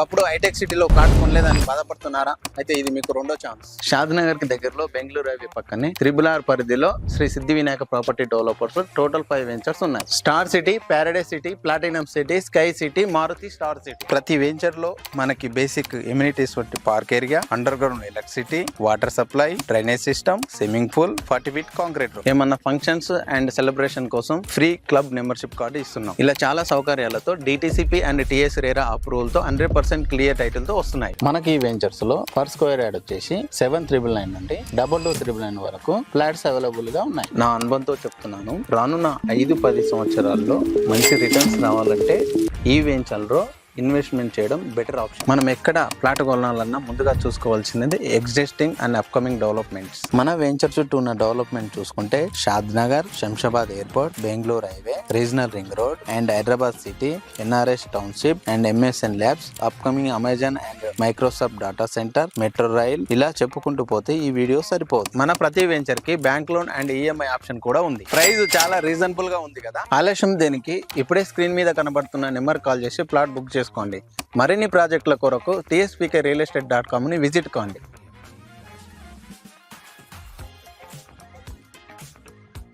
ఒకప్పుడు హైటెక్ సిటీలో కార్డు కొనలేదని బాధపడుతున్నారా? అయితే ఇది మీకు రెండో ఛాన్స్ షాద్ నగర్కి దగ్గరలో బెంగళూరు హైవే పక్కనే త్రిబుల్ ఆర్ పరిధిలో Sri Siddhi Vinayaka property developers total five ventures ఉన్నాయి. Star city paradise city platinum city sky city Maruti star city ప్రతి వెంచర్లో మనకి బేసిక్ ఎమ్యూనిటీస్ వంటి park area underground electricity water supply drainage system swimming pool forty feet concrete ఏమన్నా functions and celebration కోసం free club membership card ఇస్తున్నాం. ఇలా చాలా సౌకర్యాలతో డిటిసిపి అండ్ టిఎస్ రేరా అప్రూవల్తో హండ్రెడ్ పర్సెంట్ క్లియర్ టైటిల్తో వస్తున్నాయి. మనకి ఈ వెంచర్స్లో పర్ స్క్వేర్ యార్డ్ వచ్చేసి సెవెన్ త్రిబుల్ నైన్ నుండి డబల్ టూ త్రిబుల్ నైన్ వరకు ఫ్లాట్స్ అవైలబుల్గా ఉన్నాయి. నా అనుభవంతో చెప్తున్నాను రానున్న ఐదు పది సంవత్సరాల్లో మంచి రిటర్న్స్ రావాలంటే ఈ వెంచర్లో ఇన్వెస్ట్మెంట్ చేయడం బెటర్ ఆప్షన్. మనం ఎక్కడ ప్లాట్ కొనాలన్నా ముందుగా చూసుకోవాల్సింది ఎగ్జిస్టింగ్ అండ్ అప్కమింగ్ డెవలప్మెంట్స్. మన వెంచర్ చుట్టూ ఉన్న డెవలప్మెంట్ చూసుకుంటే Shadnagar Shamshabad airport Bengaluru highway regional ring road and Hyderabad city NRS township and MSN labs upcoming Amazon and Microsoft data centre metro rail ఇలా చెప్పుకుంటూ పోతే ఈ వీడియో సరిపోదు. మన ప్రతి వెంచర్కి bank loan and EMI option కూడా ఉంది. ప్రైస్ చాలా రీజనబుల్గా ఉంది కదా? ఆలస్యం దేనికి? ఇప్పుడే స్క్రీన్ మీద కనబడుతున్న నెంబర్ కాల్ చేసి ప్లాట్ బుక్ చేసుకోండి. మరిన్ని ప్రాజెక్టుల కొరకు టీఎస్పీకే రియల్ ఎస్టేట్ డాట్ కామ్ని విజిట్ కాండి.